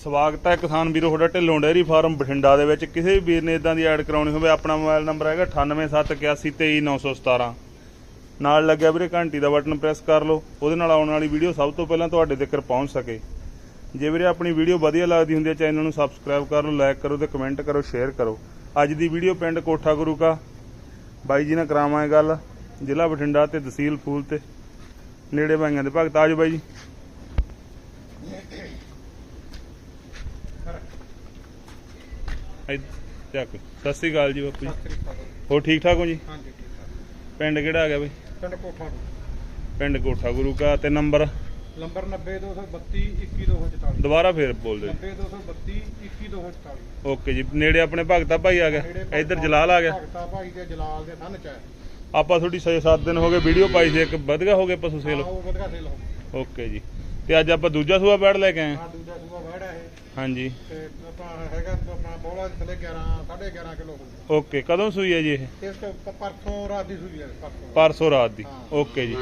ਸਵਾਗਤ ਹੈ ਕਿਸਾਨ ਵੀਰੋ, ਤੁਹਾਡਾ ਢਿੱਲੋਂ ਡੇਅਰੀ ਫਾਰਮ ਬਠਿੰਡਾ ਦੇ ਵਿੱਚ। ਕਿਸੇ ਵੀ ਵੀਰ ਨੇ ਇਦਾਂ ਦੀ ਐਡ ਕਰਾਉਣੀ ਹੋਵੇ, ਆਪਣਾ ਮੋਬਾਈਲ ਨੰਬਰ ਹੈਗਾ 9871823917 ਨਾਲ ਲੱਗਿਆ ਵੀਰੇ, ਘੰਟੀ ਦਾ ਬਟਨ ਪ੍ਰੈਸ ਕਰ ਲਓ। ਉਹਦੇ ਨਾਲ ਆਉਣ ਵਾਲੀ ਵੀਡੀਓ ਸਭ ਤੋਂ ਪਹਿਲਾਂ ਤੁਹਾਡੇ ਤੱਕ ਪਹੁੰਚ ਸਕੇ। ਜੇ ਵੀਰੇ ਆਪਣੀ ਵੀਡੀਓ ਵਧੀਆ ਲੱਗਦੀ ਹੁੰਦੀ ਹੈ, ਚੈਨਲ ਨੂੰ ਸਬਸਕ੍ਰਾਈਬ ਕਰ ਲਓ, ਲਾਈਕ ਕਰੋ ਤੇ ਕਮੈਂਟ ਕਰੋ, ਸ਼ੇਅਰ ਕਰੋ। ਅੱਜ ਦੀ ਵੀਡੀਓ ਪਿੰਡ ਕੋਠਾ ਗੁਰੂ ਕਾ। ਬਾਈ ਜੀ ਨਾਲ ਕਰਾਵਾਂਗੇ ਗੱਲ। ਜ਼ਿਲ੍ਹਾ ਬਠਿੰਡਾ ਤੇ ਤਹਿਸੀਲ ਫੂਲ ਤੇ। ਨੇੜੇ ਬਾਈਆਂ ਦੇ ਭਗਤ। ਆਜੋ ਬਾਈ ਜੀ। ਚੱਕ ਸਤਿ ਸ੍ਰੀ ਅਕਾਲ ਜੀ ਬਾਪੂ ਜੀ। ਹੋਰ ਠੀਕ ਠਾਕ ਹੋ ਜੀ? ਹਾਂਜੀ ਠੀਕ ਹੈ ਪਿੰਡ ਕਿਹੜਾ ਆ ਗਿਆ ਬਈ? ਪਿੰਡ ਕੋਠਾ। ਪਿੰਡ ਕੋਠਾ ਗੁਰੂ ਕਾ ਤੇ ਨੰਬਰ? ਨੰਬਰ 90232 21244 ਦੁਬਾਰਾ ਫੇਰ ਬੋਲ ਦਿਓ 90232 21244 ਓਕੇ ਜੀ ਨੇੜੇ ਆਪਣੇ ਭਗਤਾ ਭਾਈ ਆ ਗਿਆ। ਇੱਧਰ ਜਲਾਲ ਆ ਗਿਆ। ਭਗਤਾ ਭਾਈ ਦੇ ਜਲਾਲ ਦੇ ਥੰਨ ਚ ਆਪਾਂ ਤੁਹਾਡੀ 6-7 ਦਿਨ ਹੋ ਗਏ ਵੀਡੀਓ ਪਾਈ ਸੀ ਇੱਕ ਵਧਗਾ ਹੋ ਗਏ ਪਸ਼ੂ ਸੇਲ। ਓਕੇ ਜੀ। ਤੇ ਅੱਜ ਆਪਾਂ ਦੂਜਾ ਸੂਆ ਬੈੜ ਲੈ ਕੇ ਆਏ ਹਾਂ। ਦੂਜਾ ਸੂਆ ਵੜ ਹੈ ਇਹ। ਹਾਂਜੀ। ਤੇ ਆਪਾਂ ਹੈਗਾ ਆਪਣਾ ਬੋਲਾ ਥੱਲੇ 11 11.5 ਕਿਲੋ ਹੋ ਓਕੇ ਕਦੋਂ ਸੂਈ ਹੈ ਜੀ ਇਹ? ਗਿਆ ਇਸ ਤੋਂ ਪ- ਪਰਸੋਂ ਰਾਤ ਦੀ ਸੂਈ ਹੈ ਪਰਸੋਂ। ਪਰਸੋਂ ਰਾਤ ਦੀ। ਓਕੇ ਜੀ।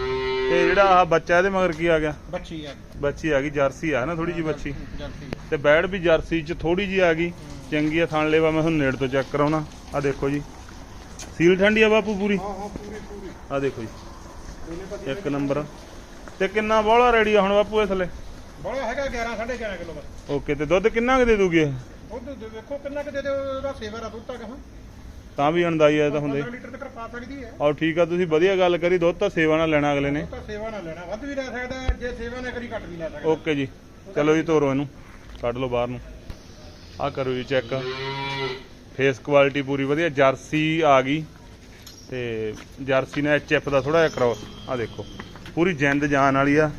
ਤੇ ਜਿਹੜਾ ਆਹ ਬੱਚਾ ਇਹਦੇ ਮਗਰ ਕੀ ਆ ਗਿਆ? ਬੱਚੀ ਹੈ ਬੱਚੀ ਆ ਗਈ ਜਰਸੀ ਆ ਨਾ ਥੋੜੀ ਜੀ ਬੱਚੀ? ਜਰਸੀ ਤੇ ਬੈੜ ਵੀ ਜਰਸੀ ਚ ਥੋੜੀ ਜੀ ਆ ਗਈ। ਚੰਗੀ ਆ ਥਣ ਲੈਵਾ ਮੈਂ ਤੁਹਾਨੂੰ ਨੇੜ ਤੋਂ ਚੈੱਕ ਕਰਾਉਣਾ। ਆ ਦੇਖੋ ਜੀ। ਸੀਲ ਠੰਡੀ ਆ ਬਾਪੂ ਪੂਰੀ? ਹਾਂ ਹਾਂ ਪੂਰੀ ਪੂਰੀ। ਆ ਦੇਖੋ ਜੀ। ਇੱਕ ਨੰਬਰ। ਤੇ ਕਿੰਨਾ ਬੋਲਾ ਰੈਡੀ ਹੁਣ ਬਾਪੂ ਇਸ ਲਈ ਬੋਲਾ ਹੈਗਾ 11 11.5 ਕਿਲੋ ਬਸ। ਓਕੇ ਤੇ ਦੁੱਧ ਕਿੰਨਾ ਕੁ ਦੇ ਦੂਗੀ ਇਹ? ਤੇ ਵੇਖੋ ਕਿੰਨਾ ਕਿ ਦੇ ਦੇ ਉਹਦਾ ਸੇਵਾ ਦਾ ਦੁੱਧ ਤੱਕ ਹਾਂ ਤਾਂ ਵੀ ਅਣਦਾਈ ਆ ਤਾਂ ਹੁੰਦੇ। 15 ਲੀਟਰ ਤੱਕ ਪਾ ਸਕਦੀ ਹੈ। ਔਰ ਠੀਕ ਆ ਤੁਸੀਂ ਵਧੀਆ ਗੱਲ ਕਰੀ ਦੁੱਧ ਤਾਂ ਸੇਵਾ ਨਾਲ ਲੈਣਾ ਅਗਲੇ ਨੇ। ਉਹ ਤਾਂ ਸੇਵਾ ਨਾਲ ਲੈਣਾ ਵੱਧ ਵੀ ਲੈ ਸਕਦਾ ਹੈ, ਜੇ ਸੇਵਾ ਨਾ ਕਰੀ ਘੱਟ ਵੀ ਲੈ ਸਕਦਾ। ਓਕੇ ਜੀ ਚਲੋ ਜੀ ਤੋਰੋ ਇਹਨੂੰ ਕੱਢ ਲਓ ਬਾਹਰ ਨੂੰ। ਆ ਕਰੋ ਜੀ ਚੈੱਕ। ਫੇਸ ਕੁਆਲਿਟੀ ਪੂਰੀ ਵਧੀਆ ਜਰਸੀ ਆ ਗਈ। ਤੇ ਜਰਸੀ ਨਾਲ ਐਚਐਫ ਦਾ ਥੋੜਾ ਜਿਹਾ ਕ੍ਰਾਸ ਆ ਦੇਖੋ। ਪੂਰੀ ਜਿੰਦ ਜਾਨ ਵਾਲੀ ਆ।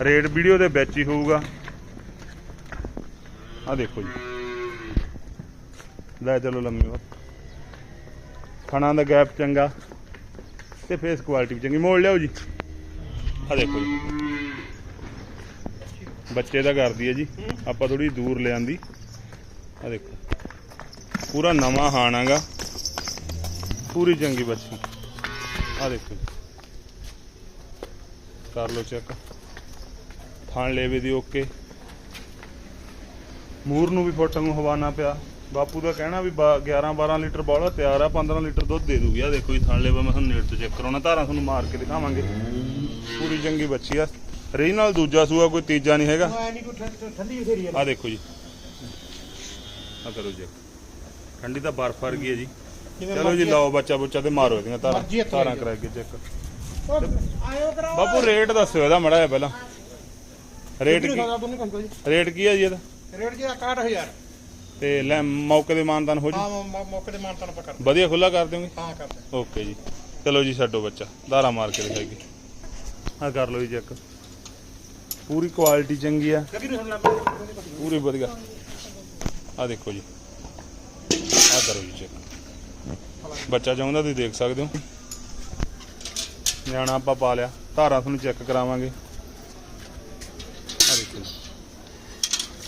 ਰੇਟ ਵੀਡੀਓ ਦੇ ਵਿੱਚ ਹੀ ਹੋਊਗਾ। ਆ ਦੇਖੋ ਜੀ। ਲੈ ਚਲੋ ਲੰਮੀ ਵਾਰ ਖਾਣਾ ਦਾ ਗੈਪ ਚੰਗਾ ਤੇ ਫੇਸ ਕੁਆਲਿਟੀ ਵੀ ਚੰਗੀ। ਮੋੜ ਲਿਆਓ ਜੀ। ਆ ਦੇਖੋ ਜੀ। ਬੱਚੇ ਦਾ ਕਰਦੀ ਹੈ ਜੀ। ਆਪਾਂ ਥੋੜੀ ਦੂਰ ਲਿਆਂਦੀ। ਆ ਦੇਖੋ। ਪੂਰਾ ਨਵਾਂ ਹਾਣਾਗਾ ਪੂਰੀ ਚੰਗੀ ਬੱਚੀ। ਆ ਦੇਖੋ ਜੀ। ਕਰ ਲਓ ਚੈੱਕ। ਥਾਣ ਲੇਵੇ ਦੀ ਓਕੇ। ਮੂਰ ਨੂੰ ਵੀ ਫੋਟੋ ਨੂੰ ਹਵਾਨਾ ਪਿਆ। ਬਾਪੂ ਦਾ ਕਹਿਣਾ ਵੀ 11 12 ਲੀਟਰ ਬੋਲਾ ਤਿਆਰ ਆ 15 ਲੀਟਰ ਦੁੱਧ ਦੇ ਦੂਗੀ। ਆ ਦੇਖੋ ਜੀ ਥਾਣ ਲੇਵਾ ਮੈਂ ਤੁਹਾਨੂੰ ਨੇੜ ਤੋਂ ਚੈੱਕ ਕਰਾਉਣਾ ਧਾਰਾਂ ਤੁਹਾਨੂੰ ਮਾਰ ਕੇ ਦਿਖਾਵਾਂਗੇ। ਪੂਰੀ ਚੰਗੀ ਬੱਚੀ ਆ। ਰੀ ਨਾਲ ਦੂਜਾ ਸੂਆ ਕੋਈ ਤੀਜਾ ਨਹੀਂ ਹੈਗਾ। ਆ ਦੇਖੋ ਜੀ। ਆ ਕਰੋ ਜੀ। ਠੰਡੀ ਤਾਂ ਬਰਫ ਵਰਗੀ ਹੈ ਜੀ। ਚਲੋ ਜੀ ਲਾਓ ਬੱਚਾ ਬੁੱਚਾ ਤੇ ਮਾਰੋ ਇਹਦੀਆਂ ਤਾਰਾਂ ਆਈ ਕਰਾ ਕੇ ਚੈੱਕ। ਬਾਪੂ ਰੇਟ ਦੱਸਿਓ ਇਹਦਾ ਮੜਾ ਜਿਹਾ ਪਹਿਲਾਂ। ਰੇਟ ਕੀ ਰੇਟ ਕੀ ਹੈ ਜੀ ਇਹਦਾ? ਰੇਟ ਜੀ 61000 ਤੇ ਲੈ ਮੌਕੇ ਦੇ ਮਾਨਦਾਨ ਹੋ ਜੀ? ਹਾਂ ਮੌਕੇ ਦੇ ਮਾਨ ਤੁਹਾਨੂੰ ਆਪਾਂ ਕਰਦੇ ਵਧੀਆ ਖੁੱਲਾ ਕਰ ਦਿਓਗੇ? ਹਾਂ ਕਰਦੇ ਓਕੇ ਜੀ। ਚਲੋ ਜੀ ਛੱਡੋ ਬੱਚਾ। ਧਾਰਾ ਮਾਰ ਕੇ ਦਿਖਾਈਏ ਆ ਕਰ ਲਓ ਜੀ ਚੈੱਕ ਪੂਰੀ ਕੁਆਲਿਟੀ ਚੰਗੀ ਆ। ਪੂਰੀ ਵਧੀਆ। ਆ ਦੇਖੋ ਜੀ। ਆ ਕਰੋ ਜੀ ਚੈੱਕ ਬੱਚਾ ਚਾਹੁੰਦਾ ਤੁਸੀਂ ਦੇਖ ਸਕਦੇ ਹੋ। ਨਿਆਣਾ ਆਪਾਂ ਪਾ ਲਿਆ। ਧਾਰਾਂ ਤੁਹਾਨੂੰ ਚੈੱਕ ਕਰਾਵਾਂਗੇ। ਆ ਦੇਖੋ ਜੀ।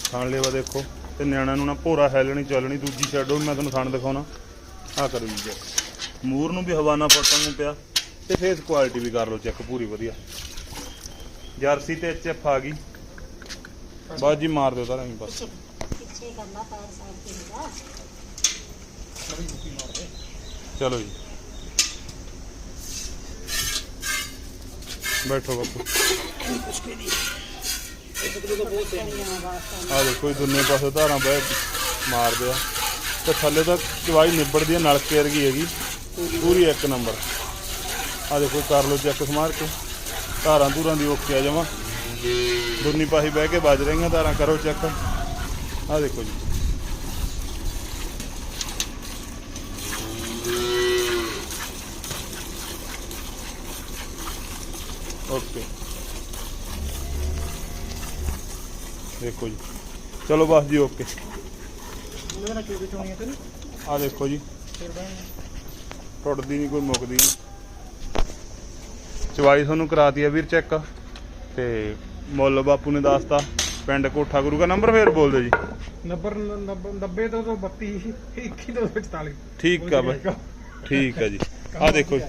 ਥਣ ਲੇਵਾ ਦੇਖੋ। ਤੇ ਨਿਆਣਾ ਨੂੰ ਨਾ ਭੋਰਾ ਹੈਲਣੀ ਚੱਲਣੀ ਦੂਜੀ ਛੱਡੋ ਮੈਂ ਤੁਹਾਨੂੰ ਥਣ ਦਿਖਾਉਣਾ। ਆ ਕਰੋ ਜੀ ਮੂਰ ਨੂੰ ਵੀ ਹਵਾਨਾ ਫੋਟਾਂ ਨੂੰ ਪਿਆ। ਤੇ ਫੇਸ ਕੁਆਲਿਟੀ ਵੀ ਕਰ ਲਓ ਚੈੱਕ ਪੂਰੀ ਵਧੀਆ। ਜਰਸੀ ਤੇ ਐਚਐਫ ਆ ਗਈ। ਬਾਜੀ ਮਾਰ ਦਿਓ ਤਾਰਾਂ ਵੀ ਬਸ। ਪਿੱਛੇ ਕਰਨਾ ਪੈਰ ਸਾਈਡ ਤੇ ਹੁੰਦਾ ਚਲੋ ਜੀ। ਬੈਠੋ ਬਾਪੂ। ਆ ਦੇਖੋ ਇਹ ਦੁੰਨੇ ਪਾਸੇ ਧਾਰਾਂ ਬਹਿ ਮਾਰਦੇ ਆ। ਤੇ ਥੱਲੇ ਤਾਂ ਚਵਾਈ ਨਿਬੜਦੀ ਆ, ਨਲਕੇ ਵਰਗੀ ਹੈਗੀ। ਪੂਰੀ ਇੱਕ ਨੰਬਰ। ਆ ਦੇਖੋ, ਕਰ ਲਓ ਚੈੱਕ ਸਮਾਰ ਕੇ। ਧਾਰਾਂ ਧੂਰਾਂ ਦੀ ਓਕੇ ਆ ਜਾਵਾਂ ਦੁੰਨੀ ਪਾਸੇ ਬਹਿ ਕੇ ਵੱਜ ਰਹੀਆਂ ਧਾਰਾਂ, ਕਰੋ ਚੈੱਕ ਆ ਦੇਖੋ ਜੀ। ਓਕੇ। ਦੇਖੋ ਜੀ। ਚਲੋ ਬਸ ਜੀ ਓਕੇ। ਨਾਲ ਕਿਉਂ ਚੋਣੀ ਹੈ ਤੈਨੂੰ? ਆ ਦੇਖੋ ਜੀ। ਟੁੱਟਦੀ ਨਹੀਂ ਕੋਈ ਮੁੱਕਦੀ ਨਹੀਂ ਚਵਾਈ ਤੁਹਾਨੂੰ ਕਰਾਤੀ ਆ ਵੀਰ ਚੈੱਕ। ਤੇ ਮੁੱਲ ਬਾਪੂ ਨੇ ਦੱਸਤਾ। ਪਿੰਡ ਕੋਠਾ ਗੁਰੂ ਦਾ। ਨੰਬਰ ਫੇਰ ਬੋਲ ਦਿਓ ਜੀ। ਨੰਬਰ 90 ਤੋਂ 32 21 ਤੋਂ 44 ਠੀਕ ਆ ਬਾਈ। ਠੀਕ ਆ ਜੀ। ਆ ਦੇਖੋ ਜੀ।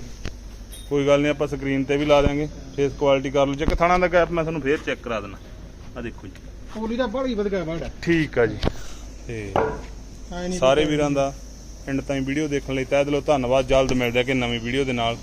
ਕੋਈ ਗੱਲ ਨਹੀਂ ਆਪਾਂ ਸਕਰੀਨ ਤੇ ਵੀ ਲਾ ਦਿਆਂਗੇ ਫੇਸ ਕੁਆਲਿਟੀ ਕਰ ਲਓ। ਚੈੱਕ ਥਾਣਾ ਦਾ ਗੈਪ ਮੈਂ ਤੁਹਾਨੂੰ ਫੇਰ ਚੈੱਕ ਕਰਾ ਦੇਣਾ ਆ ਦੇਖੋ ਜੀ। ਪੋਲੀ ਦਾ ਬੜੀ ਵਧੀਆ ਬਰਡ ਹੈ ਠੀਕ ਆ ਜੀ। ਤੇ ਸਾਰੇ ਵੀਰਾਂ ਦਾ ਐਂਡ ਤਾਈਂ ਵੀਡੀਓ ਦੇਖਣ ਲਈ ਤਹਿ ਦਿਲੋਂ ਧੰਨਵਾਦ। ਜਲਦ ਮਿਲਦੇ ਆ ਕਿ ਨਵੀਂ ਵੀਡੀਓ ਦੇ ਨਾਲ।